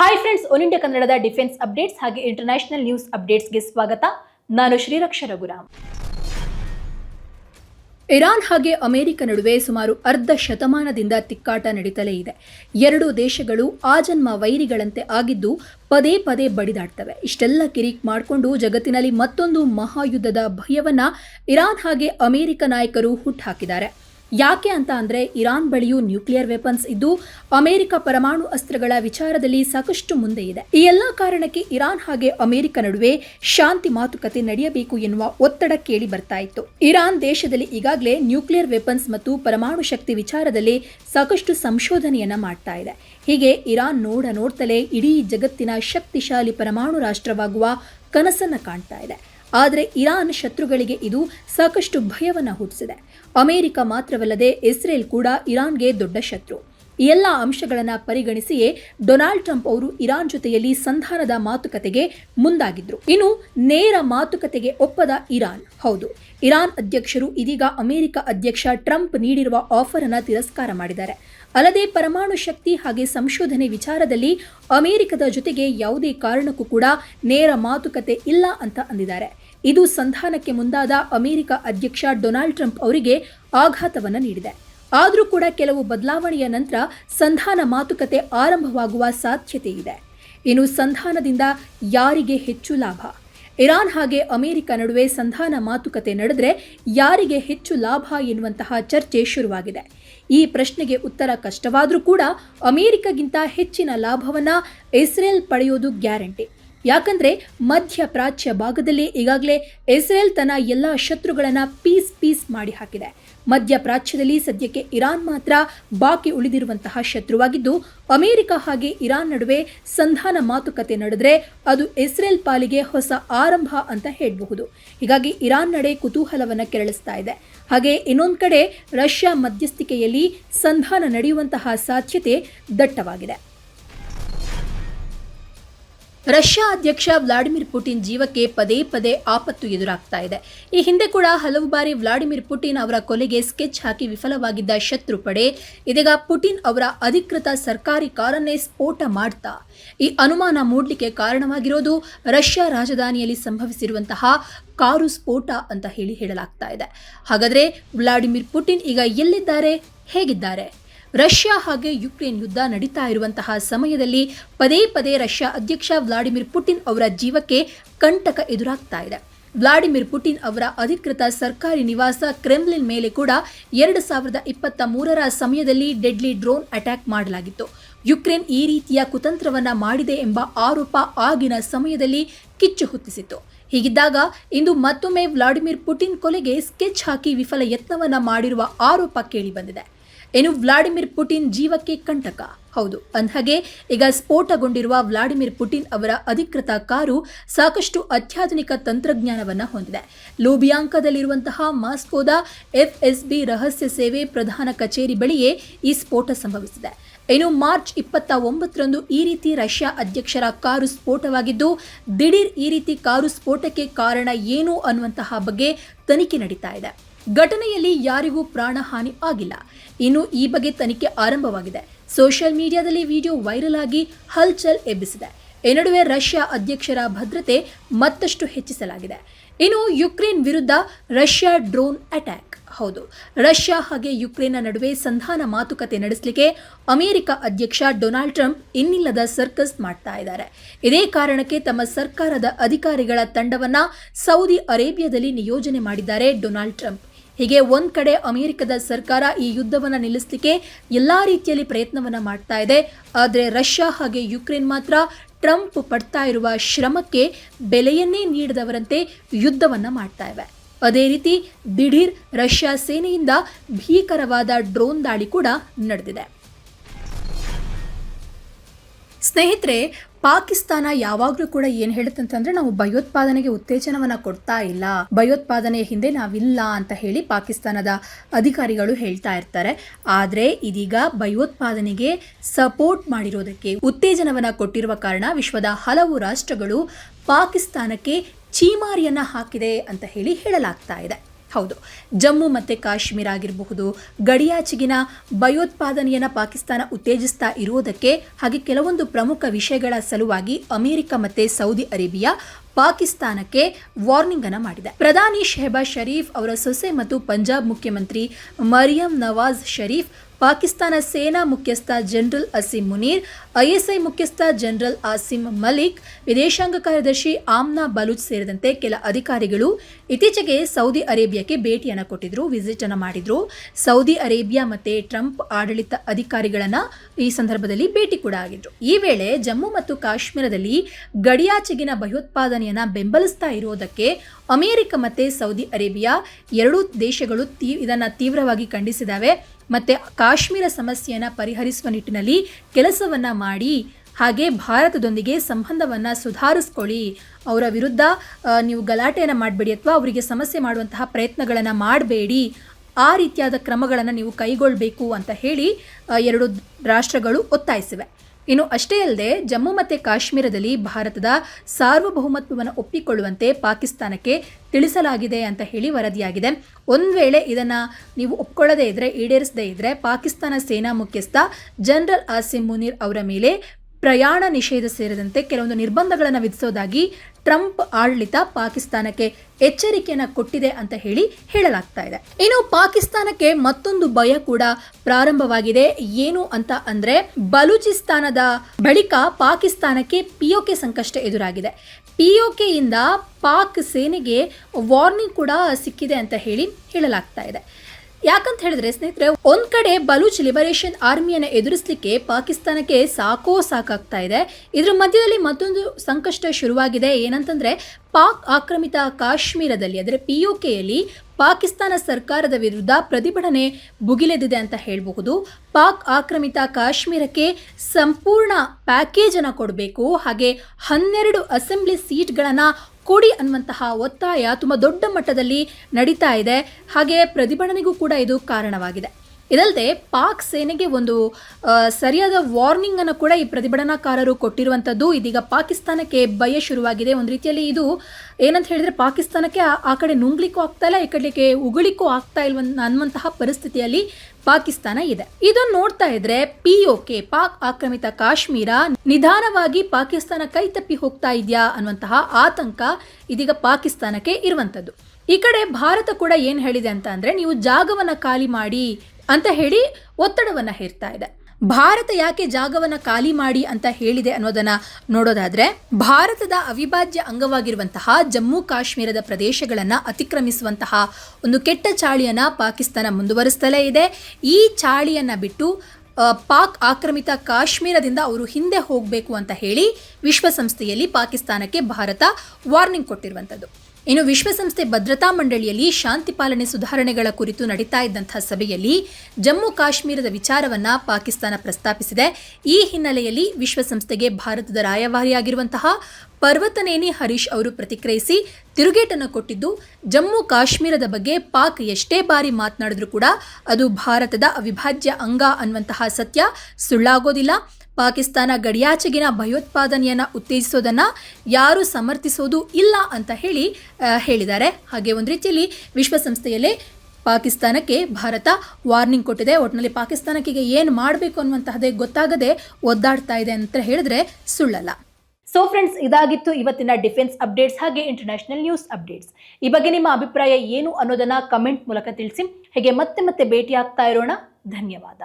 Hi friends one India ಕನ್ನಡದ defence updates ಹಾಗೆ international news ಅಪ್ಡೇಟ್ಸ್ಗೆ ಸ್ವಾಗತ. ನಾನು ಶ್ರೀರಕ್ಷ ರಘುರಾಮ್. ಇರಾನ್ ಹಾಗೆ ಅಮೆರಿಕ ನಡುವೆ ಸುಮಾರು ಅರ್ಧ ಶತಮಾನದಿಂದ ತಿಕ್ಕಾಟ ನಡೀತಲೇ ಇದೆ. ಎರಡು ದೇಶಗಳು ಆಜನ್ಮ ವೈರಿಗಳಂತೆ ಆಗಿದ್ದು ಪದೇ ಪದೇ ಬಡಿದಾಡ್ತವೆ. ಇಷ್ಟೆಲ್ಲ ಕಿರಿಕ್ ಮಾಡಿಕೊಂಡು ಜಗತ್ತಿನಲ್ಲಿ ಮತ್ತೊಂದು ಮಹಾಯುದ್ಧದ ಭಯವನ್ನ ಇರಾನ್ ಹಾಗೆ ಅಮೆರಿಕ ನಾಯಕರು ಹುಟ್ಟುಹಾಕಿದ್ದಾರೆ ಯಾಕೆ ಅಂತ ಅಂದರೆ ಇರಾನ್ ಬಳಿಯೂ ನ್ಯೂಕ್ಲಿಯರ್ ವೆಪನ್ಸ್ ಇದ್ದು ಅಮೆರಿಕ ಪರಮಾಣು ಅಸ್ತ್ರಗಳ ವಿಚಾರದಲ್ಲಿ ಸಾಕಷ್ಟು ಮುಂದೆ ಇದೆ. ಈ ಎಲ್ಲ ಕಾರಣಕ್ಕೆ ಇರಾನ್ ಹಾಗೆ ಅಮೆರಿಕ ನಡುವೆ ಶಾಂತಿ ಮಾತುಕತೆ ನಡೆಯಬೇಕು ಎನ್ನುವ ಒತ್ತಡ ಕೇಳಿ ಬರ್ತಾ ಇತ್ತು. ಇರಾನ್ ದೇಶದಲ್ಲಿ ಈಗಾಗಲೇ ನ್ಯೂಕ್ಲಿಯರ್ ವೆಪನ್ಸ್ ಮತ್ತು ಪರಮಾಣು ಶಕ್ತಿ ವಿಚಾರದಲ್ಲಿ ಸಾಕಷ್ಟು ಸಂಶೋಧನೆಯನ್ನ ಮಾಡ್ತಾ ಇದೆ. ಹೀಗೆ ಇರಾನ್ ನೋಡ ನೋಡ್ತಲೇ ಇಡೀ ಜಗತ್ತಿನ ಶಕ್ತಿಶಾಲಿ ಪರಮಾಣು ರಾಷ್ಟ್ರವಾಗುವ ಕನಸನ್ನ ಕಾಣ್ತಾ ಇದೆ. ಆದರೆ ಇರಾನ್ ಶತ್ರುಗಳಿಗೆ ಇದು ಸಾಕಷ್ಟು ಭಯವನ್ನು ಹುಟ್ಟಿಸಿದೆ. ಅಮೆರಿಕ ಮಾತ್ರವಲ್ಲದೆ ಇಸ್ರೇಲ್ ಕೂಡ ಇರಾನ್ಗೆ ದೊಡ್ಡ ಶತ್ರು. ಈ ಎಲ್ಲ ಅಂಶಗಳನ್ನು ಪರಿಗಣಿಸಿಯೇ ಡೊನಾಲ್ಡ್ ಟ್ರಂಪ್ ಅವರು ಇರಾನ್ ಜೊತೆಯಲ್ಲಿ ಸಂಧಾನದ ಮಾತುಕತೆಗೆ ಮುಂದಾಗಿದ್ರು. ಇನ್ನು ನೇರ ಮಾತುಕತೆಗೆ ಒಪ್ಪದ ಇರಾನ್. ಹೌದು, ಇರಾನ್ ಅಧ್ಯಕ್ಷರು ಇದೀಗ ಅಮೆರಿಕ ಅಧ್ಯಕ್ಷ ಟ್ರಂಪ್ ನೀಡಿರುವ ಆಫರ್ ಅನ್ನು ತಿರಸ್ಕಾರ ಮಾಡಿದ್ದಾರೆ. ಅಲ್ಲದೆ ಪರಮಾಣು ಶಕ್ತಿ ಹಾಗೆ ಸಂಶೋಧನೆ ವಿಚಾರದಲ್ಲಿ ಅಮೆರಿಕದ ಜೊತೆಗೆ ಯಾವುದೇ ಕಾರಣಕ್ಕೂ ಕೂಡ ನೇರ ಮಾತುಕತೆ ಇಲ್ಲ ಅಂತ ಅಂದಿದ್ದಾರೆ. ಇದು ಸಂಧಾನಕ್ಕೆ ಮುಂದಾದ ಅಮೆರಿಕ ಅಧ್ಯಕ್ಷ ಡೊನಾಲ್ಡ್ ಟ್ರಂಪ್ ಅವರಿಗೆ ಆಘಾತವನ್ನು ನೀಡಿದೆ. ಆದರೂ ಕೂಡ ಕೆಲವು ಬದಲಾವಣೆಯ ನಂತರ ಸಂಧಾನ ಮಾತುಕತೆ ಆರಂಭವಾಗುವ ಸಾಧ್ಯತೆ ಇದೆ. ಇನ್ನು ಸಂಧಾನದಿಂದ ಯಾರಿಗೆ ಹೆಚ್ಚು ಲಾಭ? ಇರಾನ್ ಹಾಗೆ ಅಮೆರಿಕ ನಡುವೆ ಸಂಧಾನ ಮಾತುಕತೆ ನಡೆದರೆ ಯಾರಿಗೆ ಹೆಚ್ಚು ಲಾಭ ಎನ್ನುವಂತಹ ಚರ್ಚೆ ಶುರುವಾಗಿದೆ. ಈ ಪ್ರಶ್ನೆಗೆ ಉತ್ತರ ಕಷ್ಟವಾದರೂ ಕೂಡ ಅಮೆರಿಕಗಿಂತ ಹೆಚ್ಚಿನ ಲಾಭವನ್ನು ಇಸ್ರೇಲ್ ಪಡೆಯೋದು ಗ್ಯಾರಂಟಿ. ಯಾಕಂದ್ರೆ ಮಧ್ಯ ಪ್ರಾಚ್ಯ ಭಾಗದಲ್ಲಿ ಈಗಾಗಲೇ ಇಸ್ರೇಲ್ ತನ್ನ ಎಲ್ಲ ಶತ್ರುಗಳನ್ನ ಪೀಸ್ ಪೀಸ್ ಮಾಡಿ ಹಾಕಿದೆ. ಮಧ್ಯ ಪ್ರಾಚ್ಯದಲ್ಲಿ ಸದ್ಯಕ್ಕೆ ಇರಾನ್ ಮಾತ್ರ ಬಾಕಿ ಉಳಿದಿರುವಂತಹ ಶತ್ರುವಾಗಿದ್ದು, ಅಮೆರಿಕ ಹಾಗೆ ಇರಾನ್ ನಡುವೆ ಸಂಧಾನ ಮಾತುಕತೆ ನಡೆದರೆ ಅದು ಇಸ್ರೇಲ್ ಪಾಲಿಗೆ ಹೊಸ ಆರಂಭ ಅಂತ ಹೇಳಬಹುದು. ಹೀಗಾಗಿ ಇರಾನ್ ನಡೆ ಕುತೂಹಲವನ್ನು ಕೆರಳಿಸ್ತಾ ಇದೆ. ಹಾಗೆ ಇನ್ನೊಂದು ಕಡೆ ರಷ್ಯಾ ಮಧ್ಯಸ್ಥಿಕೆಯಲ್ಲಿ ಸಂಧಾನ ನಡೆಯುವಂತಹ ಸಾಧ್ಯತೆ ದಟ್ಟವಾಗಿದೆ. ರಷ್ಯಾ ಅಧ್ಯಕ್ಷ ವ್ಲಾಡಿಮಿರ್ ಪುಟಿನ್ ಜೀವಕ್ಕೆ ಪದೇ ಪದೇ ಆಪತ್ತು ಎದುರಾಗ್ತಾ ಇದೆ. ಈ ಹಿಂದೆ ಕೂಡ ಹಲವು ಬಾರಿ ವ್ಲಾಡಿಮಿರ್ ಪುಟಿನ್ ಅವರ ಕೊಲೆಗೆ ಸ್ಕೆಚ್ ಹಾಕಿ ವಿಫಲವಾಗಿದ್ದ ಶತ್ರು ಪಡೆ, ಇದೀಗ ಪುಟಿನ್ ಅವರ ಅಧಿಕೃತ ಸರ್ಕಾರಿ ಕಾರನ್ನೇ ಸ್ಫೋಟ ಮಾಡ್ತಾ. ಈ ಅನುಮಾನ ಮೂಡಲಿಕ್ಕೆ ಕಾರಣವಾಗಿರೋದು ರಷ್ಯಾ ರಾಜಧಾನಿಯಲ್ಲಿ ಸಂಭವಿಸಿರುವಂತಹ ಕಾರು ಸ್ಫೋಟ ಅಂತ ಹೇಳಿ ಹೇಳಲಾಗ್ತಾ ಇದೆ. ಹಾಗಾದ್ರೆ ವ್ಲಾಡಿಮಿರ್ ಪುಟಿನ್ ಈಗ ಎಲ್ಲಿದ್ದಾರೆ? ಹೇಗಿದ್ದಾರೆ? ರಷ್ಯಾ ಹಾಗೆ ಯುಕ್ರೇನ್ ಯುದ್ಧ ನಡೀತಾ ಇರುವಂತಹ ಸಮಯದಲ್ಲಿ ಪದೇ ಪದೇ ರಷ್ಯಾ ಅಧ್ಯಕ್ಷ ವ್ಲಾಡಿಮಿರ್ ಪುಟಿನ್ ಅವರ ಜೀವಕ್ಕೆ ಕಂಟಕ ಎದುರಾಗ್ತಾ ಇದೆ. ವ್ಲಾಡಿಮಿರ್ ಪುಟಿನ್ ಅವರ ಅಧಿಕೃತ ಸರ್ಕಾರಿ ನಿವಾಸ ಕ್ರೆಮ್ಲಿನ್ ಮೇಲೆ ಕೂಡ ಎರಡು ಸಾವಿರದ ಇಪ್ಪತ್ತ ಮೂರರ ಸಮಯದಲ್ಲಿ ಡೆಡ್ಲಿ ಡ್ರೋನ್ ಅಟ್ಯಾಕ್ ಮಾಡಲಾಗಿತ್ತು. ಯುಕ್ರೇನ್ ಈ ರೀತಿಯ ಕುತಂತ್ರವನ್ನ ಮಾಡಿದೆ ಎಂಬ ಆರೋಪ ಆಗಿನ ಸಮಯದಲ್ಲಿ ಕಿಚ್ಚು ಹುತ್ತಿಸಿತ್ತು. ಹೀಗಿದ್ದಾಗ ಇಂದು ಮತ್ತೊಮ್ಮೆ ವ್ಲಾಡಿಮಿರ್ ಪುಟಿನ್ ಕೊಲೆಗೆ ಸ್ಕೆಚ್ ಹಾಕಿ ವಿಫಲ ಯತ್ನವನ್ನ ಮಾಡಿರುವ ಆರೋಪ ಕೇಳಿಬಂದಿದೆ ಏನು ವ್ಲಾಡಿಮಿರ್ ಪುಟಿನ್ ಜೀವಕ್ಕೆ ಕಂಟಕ? ಹೌದು, ಅಂದ್ಹಾಗೆ ಈಗ ಸ್ಫೋಟಗೊಂಡಿರುವ ವ್ಲಾಡಿಮಿರ್ ಪುಟಿನ್ ಅವರ ಅಧಿಕೃತ ಕಾರು ಸಾಕಷ್ಟು ಅತ್ಯಾಧುನಿಕ ತಂತ್ರಜ್ಞಾನವನ್ನು ಹೊಂದಿದೆ. ಲೂಬಿಯಾಂಕದಲ್ಲಿರುವಂತಹ ಮಾಸ್ಕೋದ ಎಫ್ಎಸ್ಬಿ ರಹಸ್ಯ ಸೇವೆ ಪ್ರಧಾನ ಕಚೇರಿ ಬಳಿಯೇ ಈ ಸ್ಫೋಟ ಸಂಭವಿಸಿದೆ. ಇನ್ನು ಮಾರ್ಚ್ ಇಪ್ಪತ್ತ ಒಂಬತ್ತರಂದು ಈ ರೀತಿ ರಷ್ಯಾ ಅಧ್ಯಕ್ಷರ ಕಾರು ಸ್ಫೋಟವಾಗಿದ್ದು, ದಿಢೀರ್ ಈ ರೀತಿ ಕಾರು ಸ್ಫೋಟಕ್ಕೆ ಕಾರಣ ಏನು ಅನ್ನುವಂತಹ ಬಗ್ಗೆ ತನಿಖೆ ನಡೀತಾ ಇದೆ. ಘಟನೆಯಲ್ಲಿ ಯಾರಿಗೂ ಪ್ರಾಣಹಾನಿ ಆಗಿಲ್ಲ. ಇನ್ನು ಈ ಬಗ್ಗೆ ತನಿಖೆ ಆರಂಭವಾಗಿದೆ. ಸೋಷಿಯಲ್ ಮೀಡಿಯಾದಲ್ಲಿ ವಿಡಿಯೋ ವೈರಲ್ ಆಗಿ ಹಲ್ಚಲ್ ಎಬ್ಬಿಸಿದೆ. ಈ ನಡುವೆ ರಷ್ಯಾ ಅಧ್ಯಕ್ಷರ ಭದ್ರತೆ ಮತ್ತಷ್ಟು ಹೆಚ್ಚಿಸಲಾಗಿದೆ. ಇನ್ನು ಯುಕ್ರೇನ್ ವಿರುದ್ಧ ರಷ್ಯಾ ಡ್ರೋನ್ ಅಟ್ಯಾಕ್. ಹೌದು, ರಷ್ಯಾ ಹಾಗೆ ಯುಕ್ರೇನ್ನ ನಡುವೆ ಸಂಧಾನ ಮಾತುಕತೆ ನಡೆಸಲಿಕ್ಕೆ ಅಮೆರಿಕ ಅಧ್ಯಕ್ಷ ಡೊನಾಲ್ಡ್ ಟ್ರಂಪ್ ಇನ್ನಿಲ್ಲದ ಸರ್ಕಸ್ ಮಾಡ್ತಾ ಇದ್ದಾರೆ. ಇದೇ ಕಾರಣಕ್ಕೆ ತಮ್ಮ ಸರ್ಕಾರದ ಅಧಿಕಾರಿಗಳ ತಂಡವನ್ನ ಸೌದಿ ಅರೇಬಿಯಾದಲ್ಲಿ ನಿಯೋಜನೆ ಮಾಡಿದ್ದಾರೆ ಡೊನಾಲ್ಡ್ ಟ್ರಂಪ್. ಹೀಗೆ ಒಂದ್ ಕಡೆ ಅಮೆರಿಕದ ಸರ್ಕಾರ ಈ ಯುದ್ಧವನ್ನ ನಿಲ್ಲಿಸಲಿಕ್ಕೆ ಎಲ್ಲಾ ರೀತಿಯಲ್ಲಿ ಪ್ರಯತ್ನವನ್ನ ಮಾಡ್ತಾ ಇದೆ. ಆದರೆ ರಷ್ಯಾ ಹಾಗೆ ಯುಕ್ರೇನ್ ಮಾತ್ರ ಟ್ರಂಪ್ ಪಡ್ತಾ ಇರುವ ಶ್ರಮಕ್ಕೆ ಬೆಲೆಯನ್ನೇ ನೀಡದವರಂತೆ ಯುದ್ಧವನ್ನ ಮಾಡ್ತಾ ಇವೆ. ಅದೇ ರೀತಿ ದಿಢೀರ್ ರಷ್ಯಾ ಸೇನೆಯಿಂದ ಭೀಕರವಾದ ಡ್ರೋನ್ ದಾಳಿ ಕೂಡ ನಡೆದಿದೆ. ಸ್ನೇಹಿತರೆ ಪಾಕಿಸ್ತಾನ ಯಾವಾಗಲೂ ಕೂಡ ಏನು ಹೇಳುತ್ತಂತಂದ್ರೆ ನಾವು ಭಯೋತ್ಪಾದನೆಗೆ ಉತ್ತೇಜನವನ್ನ ಕೊಡ್ತಾ ಇಲ್ಲ. ಭಯೋತ್ಪಾದನೆಯ ಹಿಂದೆ ನಾವಿಲ್ಲ ಅಂತ ಹೇಳಿ ಪಾಕಿಸ್ತಾನದ ಅಧಿಕಾರಿಗಳು ಹೇಳ್ತಾ ಇರ್ತಾರೆ. ಆದರೆ ಇದೀಗ ಭಯೋತ್ಪಾದನೆಗೆ ಸಪೋರ್ಟ್ ಮಾಡಿರೋದಕ್ಕೆ, ಉತ್ತೇಜನವನ್ನ ಕೊಟ್ಟಿರುವ ಕಾರಣ ವಿಶ್ವದ ಹಲವು ರಾಷ್ಟ್ರಗಳು ಪಾಕಿಸ್ತಾನಕ್ಕೆ ಚೀಮಾರಿಯನ್ನ ಹಾಕಿದೆ ಅಂತ ಹೇಳಿ ಹೇಳಲಾಗ್ತಾ ಇದೆ. ಹೌದು. ಜಮ್ಮು ಮತ್ತು ಕಾಶ್ಮೀರ ಆಗಿರಬಹುದು. ಗಡಿಯಾಚೆಗಿನ ಭಯೋತ್ಪಾದನೆಯನ್ನು ಪಾಕಿಸ್ತಾನ ಉತ್ತೇಜಿಸ್ತಾ ಇರುವುದಕ್ಕೆ ಹಾಗೆ ಕೆಲವೊಂದು ಪ್ರಮುಖ ವಿಷಯಗಳ ಸಲುವಾಗಿ ಅಮೆರಿಕ ಮತ್ತು ಸೌದಿ ಅರೇಬಿಯಾ ಪಾಕಿಸ್ತಾನಕ್ಕೆ ವಾರ್ನಿಂಗ್ ಅನ್ನು ಮಾಡಿದೆ. ಪ್ರಧಾನಿ ಶೆಹಬಾಜ್ ಶರೀಫ್ ಅವರ ಸೊಸೆ ಮತ್ತು ಪಂಜಾಬ್ ಮುಖ್ಯಮಂತ್ರಿ ಮರಿಯಂ ನವಾಜ್ ಶರೀಫ್ ಪಾಕಿಸ್ತಾನ ಸೇನಾ ಮುಖ್ಯಸ್ಥ ಜನರಲ್ ಅಸೀಂ ಮುನೀರ್, ಐಎಸ್ಐ ಮುಖ್ಯಸ್ಥ ಜನರಲ್ ಆಸಿಮ್ ಮಲಿಕ್, ವಿದೇಶಾಂಗ ಕಾರ್ಯದರ್ಶಿ ಆಮ್ನಾ ಬಲೂಚ್ ಸೇರಿದಂತೆ ಕೆಲ ಅಧಿಕಾರಿಗಳು ಇತ್ತೀಚೆಗೆ ಸೌದಿ ಅರೇಬಿಯಾಕ್ಕೆ ಭೇಟಿಯನ್ನು ಕೊಟ್ಟಿದ್ರು, ವಿಸಿಟ್ ಅನ್ನು ಮಾಡಿದ್ರು. ಸೌದಿ ಅರೇಬಿಯಾ ಮತ್ತೆ ಟ್ರಂಪ್ ಆಡಳಿತ ಅಧಿಕಾರಿಗಳನ್ನ ಈ ಸಂದರ್ಭದಲ್ಲಿ ಭೇಟಿ ಕೂಡ ಆಗಿದ್ರು. ಈ ವೇಳೆ ಜಮ್ಮು ಮತ್ತು ಕಾಶ್ಮೀರದಲ್ಲಿ ಗಡಿಯಾಚೆಗಿನ ಭಯೋತ್ಪಾದನೆಯನ್ನ ಬೆಂಬಲಿಸ್ತಾ ಇರುವುದಕ್ಕೆ ಅಮೆರಿಕ ಮತ್ತು ಸೌದಿ ಅರೇಬಿಯಾ ಎರಡೂ ದೇಶಗಳು ತೀ, ಇದನ್ನು ತೀವ್ರವಾಗಿ ಖಂಡಿಸಿದಾವೆ. ಮತ್ತು ಕಾಶ್ಮೀರ ಸಮಸ್ಯೆಯನ್ನು ಪರಿಹರಿಸುವ ನಿಟ್ಟಿನಲ್ಲಿ ಕೆಲಸವನ್ನು ಮಾಡಿ, ಹಾಗೆ ಭಾರತದೊಂದಿಗೆ ಸಂಬಂಧವನ್ನು ಸುಧಾರಿಸ್ಕೊಳ್ಳಿ. ಅವರ ವಿರುದ್ಧ ನೀವು ಗಲಾಟೆಯನ್ನು ಮಾಡಬೇಡಿ ಅಥವಾ ಅವರಿಗೆ ಸಮಸ್ಯೆ ಮಾಡುವಂತಹ ಪ್ರಯತ್ನಗಳನ್ನು ಮಾಡಬೇಡಿ. ಆ ರೀತಿಯಾದ ಕ್ರಮಗಳನ್ನು ನೀವು ಕೈಗೊಳ್ಳಬೇಕು ಅಂತ ಹೇಳಿ ಎರಡು ರಾಷ್ಟ್ರಗಳು ಒತ್ತಾಯಿಸಿವೆ. ಇನ್ನು ಅಷ್ಟೇ ಅಲ್ಲದೆ ಜಮ್ಮು ಮತ್ತು ಕಾಶ್ಮೀರದಲ್ಲಿ ಭಾರತದ ಸಾರ್ವಭೌಮತ್ವವನ್ನು ಒಪ್ಪಿಕೊಳ್ಳುವಂತೆ ಪಾಕಿಸ್ತಾನಕ್ಕೆ ತಿಳಿಸಲಾಗಿದೆ ಅಂತ ಹೇಳಿ ವರದಿಯಾಗಿದೆ. ಒಂದು ವೇಳೆ ಇದನ್ನು ನೀವು ಒಪ್ಕೊಳ್ಳದೇ ಇದ್ದರೆ ಈಡೇರಿಸದೇ ಇದ್ದರೆ ಪಾಕಿಸ್ತಾನ ಸೇನಾ ಮುಖ್ಯಸ್ಥ ಜನರಲ್ ಆಸಿಮ್ ಮುನೀರ್ ಅವರ ಮೇಲೆ ಪ್ರಯಾಣ ನಿಷೇಧ ಸೇರಿದಂತೆ ಕೆಲವೊಂದು ನಿರ್ಬಂಧಗಳನ್ನು ವಿಧಿಸೋದಾಗಿ ಟ್ರಂಪ್ ಆಡಳಿತ ಪಾಕಿಸ್ತಾನಕ್ಕೆ ಎಚ್ಚರಿಕೆಯನ್ನು ಕೊಟ್ಟಿದೆ ಅಂತ ಹೇಳಿ ಹೇಳಲಾಗ್ತಾ ಇದೆ. ಇನ್ನು ಪಾಕಿಸ್ತಾನಕ್ಕೆ ಮತ್ತೊಂದು ಭಯ ಕೂಡ ಪ್ರಾರಂಭವಾಗಿದೆ. ಏನು ಅಂತ ಅಂದ್ರೆ ಬಲೂಚಿಸ್ತಾನದ ಬಳಿಕ ಪಾಕಿಸ್ತಾನಕ್ಕೆ ಪಿಒಕೆ ಸಂಕಷ್ಟ ಎದುರಾಗಿದೆ. ಪಿಒಕೆಯಿಂದ ಪಾಕ್ ಸೇನೆಗೆ ವಾರ್ನಿಂಗ್ ಕೂಡ ಸಿಕ್ಕಿದೆ ಅಂತ ಹೇಳಿ ಹೇಳಲಾಗ್ತಾ ಇದೆ. ಯಾಕಂತ ಹೇಳಿದ್ರೆ ಸ್ನೇಹಿತರೆ, ಒಂದ್ ಕಡೆ ಬಲೂಚ್ ಲಿಬರೇಷನ್ ಆರ್ಮಿಯನ್ನು ಎದುರಿಸಲಿಕ್ಕೆ ಪಾಕಿಸ್ತಾನಕ್ಕೆ ಸಾಕೋ ಸಾಕಾಗ್ತಾ ಇದೆ. ಇದ್ರ ಮಧ್ಯದಲ್ಲಿ ಮತ್ತೊಂದು ಸಂಕಷ್ಟ ಶುರುವಾಗಿದೆ. ಏನಂತಂದ್ರೆ, ಪಾಕ್ ಆಕ್ರಮಿತ ಕಾಶ್ಮೀರದಲ್ಲಿ, ಅಂದರೆ ಪಿ ಯು ಕೆಯಲ್ಲಿ ಪಾಕಿಸ್ತಾನ ಸರ್ಕಾರದ ವಿರುದ್ಧ ಪ್ರತಿಭಟನೆ ಭುಗಿಲೆದಿದೆ ಅಂತ ಹೇಳಬಹುದು. ಪಾಕ್ ಆಕ್ರಮಿತ ಕಾಶ್ಮೀರಕ್ಕೆ ಸಂಪೂರ್ಣ ಪ್ಯಾಕೇಜನ್ನು ಕೊಡಬೇಕು. ಹಾಗೆ ಹನ್ನೆರಡು ಅಸೆಂಬ್ಲಿ ಸೀಟ್ಗಳನ್ನು ಕೊಡಿ ಅನ್ನುವಂತಹ ಒತ್ತಾಯ ತುಂಬ ದೊಡ್ಡ ಮಟ್ಟದಲ್ಲಿ ನಡೀತಾ ಇದೆ. ಹಾಗೆ ಪ್ರತಿಭಟನೆಗೂ ಕೂಡ ಇದು ಕಾರಣವಾಗಿದೆ. ಇದಲ್ಲದೆ ಪಾಕ್ ಸೇನೆಗೆ ಒಂದು ಸರಿಯಾದ ವಾರ್ನಿಂಗ್ ಅನ್ನು ಕೂಡ ಈ ಪ್ರತಿಭಟನಾಕಾರರು ಕೊಟ್ಟಿರುವಂಥದ್ದು ಇದೀಗ ಪಾಕಿಸ್ತಾನಕ್ಕೆ ಭಯ ಶುರುವಾಗಿದೆ. ಒಂದು ರೀತಿಯಲ್ಲಿ ಇದು ಏನಂತ ಹೇಳಿದ್ರೆ ಪಾಕಿಸ್ತಾನಕ್ಕೆ ಆ- ಕಡೆ ನುಂಗ್ಲಿಕ್ಕೂ ಆಗ್ತಾ ಇಲ್ಲ, ಈ ಕಡೆಗೆ ಉಗುಳಿಕ್ಕೂ ಆಗ್ತಾ ಇಲ್ವ ಅನ್ನುವಂತಹ ಪರಿಸ್ಥಿತಿಯಲ್ಲಿ ಪಾಕಿಸ್ತಾನ ಇದೆ. ಇದನ್ನು ನೋಡ್ತಾ ಇದ್ರೆ ಪಿಒಕೆ ಪಾಕ್ ಆಕ್ರಮಿತ ಕಾಶ್ಮೀರ, ನಿಧಾನವಾಗಿ ಪಾಕಿಸ್ತಾನ ಕೈ ತಪ್ಪಿ ಹೋಗ್ತಾ ಇದೆಯಾ ಅನ್ನುವಂತಹ ಆತಂಕ ಇದೀಗ ಪಾಕಿಸ್ತಾನಕ್ಕೆ ಇರುವಂತದ್ದು ಈ ಕಡೆ ಭಾರತ ಕೂಡ ಏನು ಹೇಳಿದೆ ಅಂತ ನೀವು ಜಾಗವನ್ನ ಖಾಲಿ ಮಾಡಿ ಅಂತ ಹೇಳಿ ಒತ್ತಡವನ್ನ ಹೇರ್ತಾ ಇದೆ. ಭಾರತ ಯಾಕೆ ಜಾಗವನ್ನು ಖಾಲಿ ಮಾಡಿ ಅಂತ ಹೇಳಿದೆ ಅನ್ನೋದನ್ನ ನೋಡೋದಾದ್ರೆ, ಭಾರತದ ಅವಿಭಾಜ್ಯ ಅಂಗವಾಗಿರುವಂತಹ ಜಮ್ಮು ಕಾಶ್ಮೀರದ ಪ್ರದೇಶಗಳನ್ನು ಅತಿಕ್ರಮಿಸುವಂತಹ ಒಂದು ಕೆಟ್ಟ ಚಾಳಿಯನ್ನ ಪಾಕಿಸ್ತಾನ ಮುಂದುವರಿಸ್ತಲೇ ಇದೆ. ಈ ಚಾಳಿಯನ್ನ ಬಿಟ್ಟು ಪಾಕ್ ಆಕ್ರಮಿತ ಕಾಶ್ಮೀರದಿಂದ ಅವರು ಹಿಂದೆ ಹೋಗಬೇಕು ಅಂತ ಹೇಳಿ ವಿಶ್ವಸಂಸ್ಥೆಯಲ್ಲಿ ಪಾಕಿಸ್ತಾನಕ್ಕೆ ಭಾರತ ವಾರ್ನಿಂಗ್ ಕೊಟ್ಟಿರುವಂಥದ್ದು. ಇನ್ನು ವಿಶ್ವಸಂಸ್ಥೆ ಭದ್ರತಾ ಮಂಡಳಿಯಲ್ಲಿ ಶಾಂತಿ ಪಾಲನೆ ಸುಧಾರಣೆಗಳ ಕುರಿತು ನಡೀತಾ ಇದ್ದಂತಹ ಸಭೆಯಲ್ಲಿ ಜಮ್ಮು ಕಾಶ್ಮೀರದ ವಿಚಾರವನ್ನ ಪಾಕಿಸ್ತಾನ ಪ್ರಸ್ತಾಪಿಸಿದೆ. ಈ ಹಿನ್ನೆಲೆಯಲ್ಲಿ ವಿಶ್ವಸಂಸ್ಥೆಗೆ ಭಾರತದ ರಾಯಭಾರಿಯಾಗಿರುವಂತಹ ಪರ್ವತನೇನಿ ಹರೀಶ್ ಅವರು ಪ್ರತಿಕ್ರಿಯಿಸಿ ತಿರುಗೇಟನ್ನು ಕೊಟ್ಟಿದ್ದು, ಜಮ್ಮು ಕಾಶ್ಮೀರದ ಬಗ್ಗೆ ಪಾಕ್ ಎಷ್ಟೇ ಬಾರಿ ಮಾತನಾಡಿದ್ರೂ ಕೂಡ ಅದು ಭಾರತದ ಅವಿಭಾಜ್ಯ ಅಂಗ ಅನ್ನುವಂತಹ ಸತ್ಯ ಸುಳ್ಳಾಗೋದಿಲ್ಲ. ಪಾಕಿಸ್ತಾನ ಗಡಿಯಾಚೆಗಿನ ಭಯೋತ್ಪಾದನೆಯನ್ನು ಉತ್ತೇಜಿಸೋದನ್ನು ಯಾರು ಸಮರ್ಥಿಸೋದು ಇಲ್ಲ ಅಂತ ಹೇಳಿ ಹೇಳಿದ್ದಾರೆ. ಹಾಗೆ ಒಂದು ರೀತಿಯಲ್ಲಿ ವಿಶ್ವಸಂಸ್ಥೆಯಲ್ಲೇ ಪಾಕಿಸ್ತಾನಕ್ಕೆ ಭಾರತ ವಾರ್ನಿಂಗ್ ಕೊಟ್ಟಿದೆ. ಒಟ್ಟಿನಲ್ಲಿ ಪಾಕಿಸ್ತಾನಕ್ಕೆ ಏನು ಮಾಡಬೇಕು ಅನ್ನುವಂತಹದ್ದೇ ಗೊತ್ತಾಗದೆ ಒದ್ದಾಡ್ತಾ ಇದೆ ಅಂತ ಹೇಳಿದ್ರೆ ಸುಳ್ಳಲ್ಲ. ಸೊ ಫ್ರೆಂಡ್ಸ್ ಇದಾಗಿತ್ತು ಇವತ್ತಿನ ಡಿಫೆನ್ಸ್ ಅಪ್ಡೇಟ್ಸ್ ಹಾಗೆ ಇಂಟರ್ನ್ಯಾಷನಲ್ ನ್ಯೂಸ್ ಅಪ್ಡೇಟ್ಸ್. ಈ ಬಗ್ಗೆ ನಿಮ್ಮ ಅಭಿಪ್ರಾಯ ಏನು ಅನ್ನೋದನ್ನ ಕಮೆಂಟ್ ಮೂಲಕ ತಿಳಿಸಿ. ಹೇಗೆ ಮತ್ತೆ ಮತ್ತೆ ಭೇಟಿ ಆಗ್ತಾ ಇರೋಣ. ಧನ್ಯವಾದ.